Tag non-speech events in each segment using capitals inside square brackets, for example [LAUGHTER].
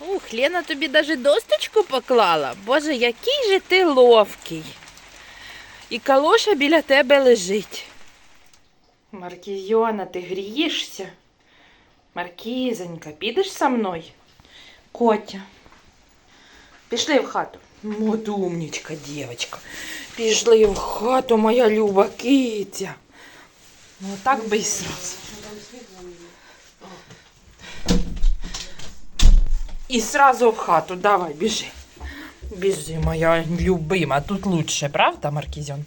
Ух, Лена тобі даже досточку поклала. Боже, який же ти ловкий. І калоша біля тебе лежить. Маркізьона, ти грієшся? Маркізонька, підеш со мною? Котя. Пішли в хату. От умнічка, дівчинка. Пішли в хату, моя люба киця. Ну так би й сразу. І сразу в хату, давай, біжи. Біжи, моя любима. Тут лучше, правда, Маркізьон?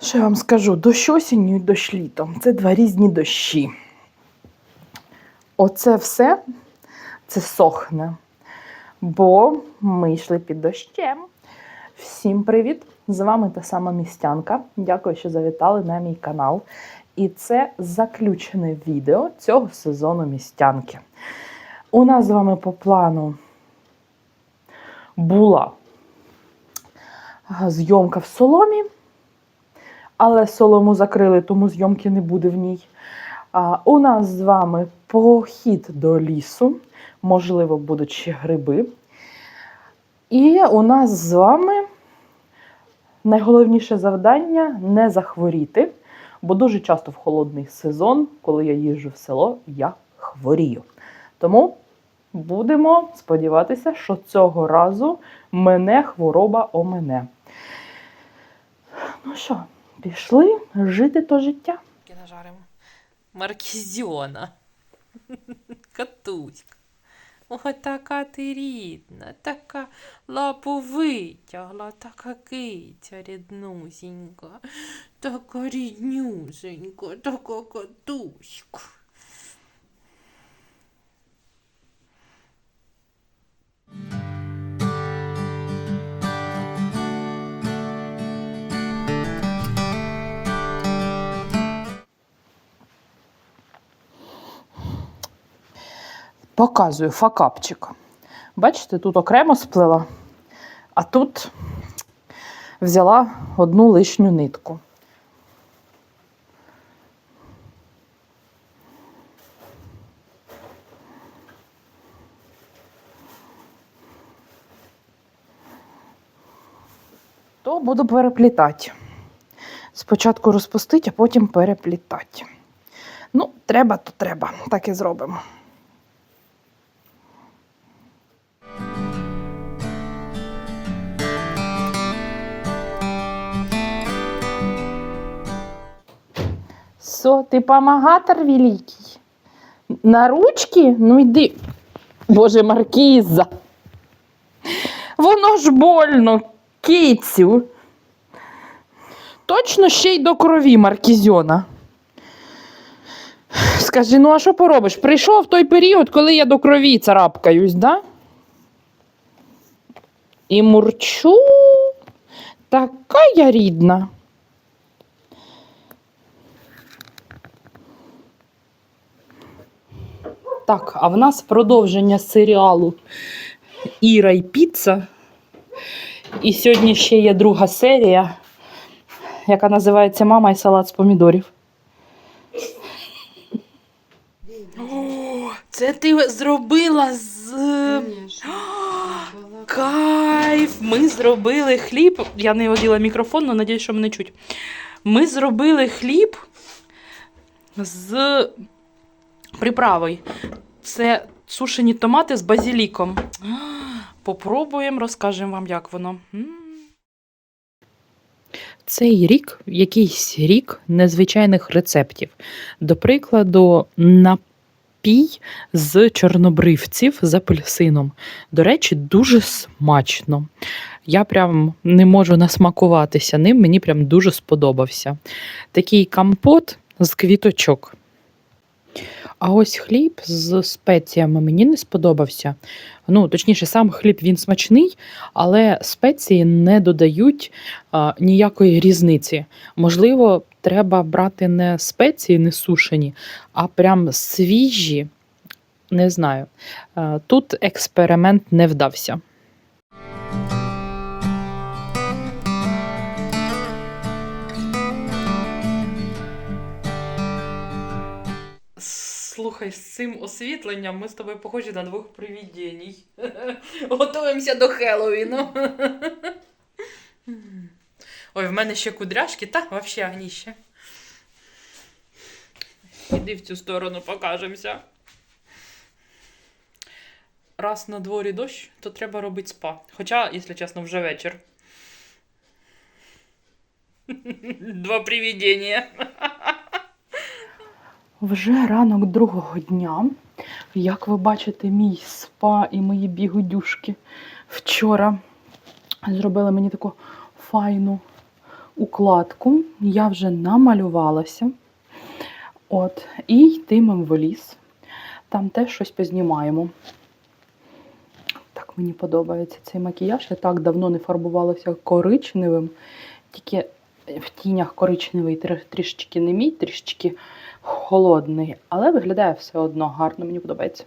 Що я вам скажу? Дощ осінню і дощ літом. Це два різні дощі. Оце все це сохне. Бо ми йшли під дощем. Всім привіт! З вами та сама містянка. Дякую, що завітали на мій канал. І це заключене відео цього сезону містянки. У нас з вами по плану була зйомка в соломі, але солому закрили, тому зйомки не буде в ній. У нас з вами похід до лісу, можливо, будуть ще гриби. І у нас з вами найголовніше завдання не захворіти, бо дуже часто в холодний сезон, коли я їжджу в село, я хворію. Тому будемо сподіватися, що цього разу мене хвороба омене. Ну що, пішли жити то життя. Нажаримо. Маркізіона. [LAUGHS] Катуська. Ой, така ти рідна, така лапу витягла, така киця ріднусінька, така ріднюсенька, така катуська. Показую факапчик. Бачите, тут окремо сплела, а тут взяла одну лишню нитку. То буду переплітати. Спочатку розпустити, а потім переплітати. Ну, треба, то треба. Так і зробимо. Со, ти помагатор великий? На ручки? Ну йди. Боже, маркіза. Воно ж больно, кицю. Точно ще й до крові маркізьона. Скажи, ну а що поробиш? Прийшов той період, коли я до крові царапкаюсь, да? І мурчу. Така я рідна. Так, а в нас продовження серіалу Іра і Піца. І сьогодні ще є друга серія, яка називається Мама і салат з помідорів. О, це ти зробила з. Кайф! Ми зробили хліб. Я не оділа мікрофон, але надіюсь, що мене чуть. Ми зробили хліб з приправою. Це сушені томати з базіліком. Попробуємо, розкажемо вам, як воно. Цей рік якийсь рік незвичайних рецептів. До прикладу, напій з чорнобривців з апельсином. До речі, дуже смачно. Я прям не можу насмакуватися ним, мені прям дуже сподобався. Такий компот з квіточок. А ось хліб з спеціями мені не сподобався. Ну, точніше, сам хліб він смачний, але спеції не додають а, ніякої різниці. Можливо, треба брати не спеції, не сушені, а прям свіжі. Не знаю. Тут експеримент не вдався. Слухай, з цим освітленням ми з тобою похожі на двох привідєній. [LAUGHS] Готуємося до Хеллоуіну. [LAUGHS] Ой, в мене ще кудряшки, та взагалі агніще. Іди в цю сторону покажемося. Раз на дворі дощ, то треба робити спа. Хоча, якщо чесно, вже вечір. [LAUGHS] Два привідення. Вже ранок другого дня. Як ви бачите, мій спа і мої бігудюшки вчора зробили мені таку файну укладку. Я вже намалювалася. От, і йтимем в ліс. Там теж щось познімаємо. Так мені подобається цей макіяж. Я так давно не фарбувалася коричневим, тільки в тінях коричневий трішечки не мій, трішечки холодний, але виглядає все одно гарно, мені подобається.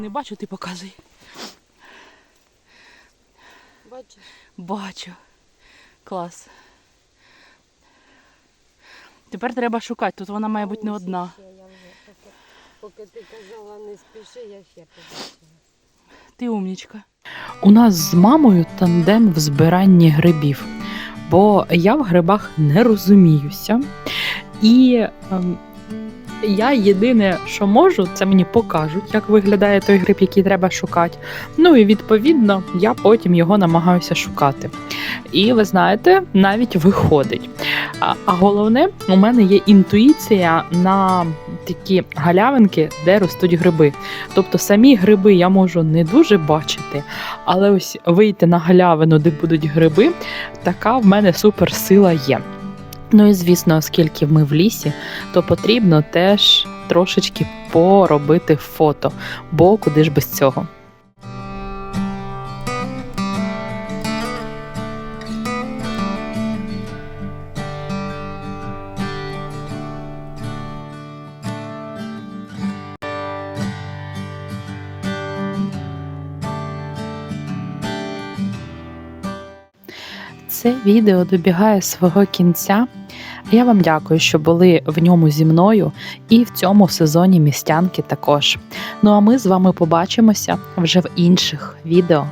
Не бачу, ти показуй. Бачиш? Бачу. Клас. Тепер треба шукати. Тут вона має бути не одна. Поки ти казала не спіши, я ще побачила. Ти умнічка. У нас з мамою тандем в збиранні грибів, бо я в грибах не розуміюся. І ем, я єдине, що можу, це мені покажуть, як виглядає той гриб, який треба шукати. Ну і відповідно я потім його намагаюся шукати. І ви знаєте, навіть виходить. А, головне, у мене є інтуїція на такі галявинки, де ростуть гриби. Тобто самі гриби я можу не дуже бачити, але ось вийти на галявину, де будуть гриби, така в мене суперсила є. Ну і звісно, оскільки ми в лісі, то потрібно теж трошечки поробити фото, бо куди ж без цього. Це відео добігає свого кінця. Я вам дякую, що були в ньому зі мною і в цьому сезоні містянки також. Ну а ми з вами побачимося вже в інших відео.